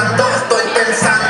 pensando, estoy pensando.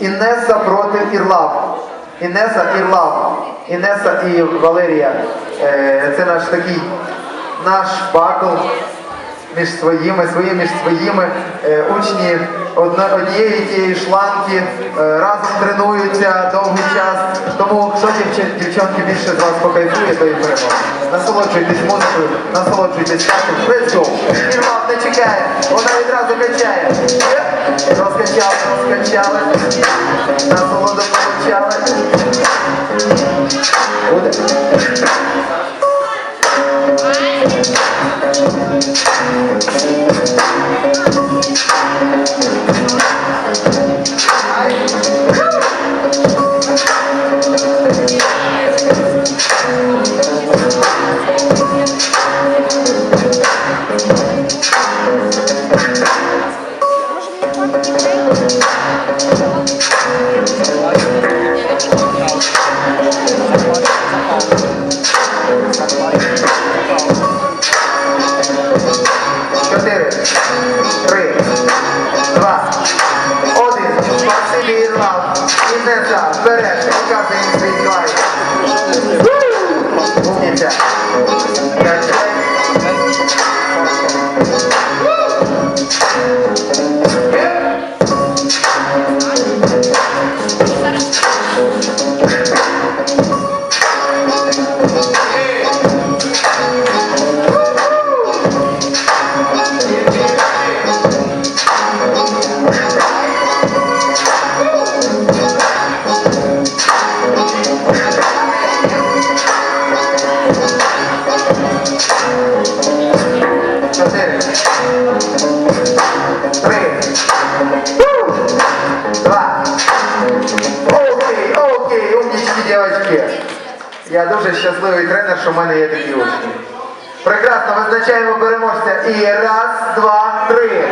Інеса проти Ірлав. Інеса Ірлав. Інеса і Валерія. Е, Це наш такий наш батл між своїми, свої між своїми Е, учні однієї тієї шланки е, разом тренуються довгий час. Тому хто дівчат, дівчонки більше з вас покайфує, то і переможе. Насолоджуйтесь музикою, насолоджуйтесь. Let's go! Чекає, вона відразу качає. Розкачали, розкачали. Насолоду получали. Буде. Чотири, Thank you. Я дуже щасливий тренер, що в мене є такі учні. Прекрасно, визначаємо переможця. І раз, два, три.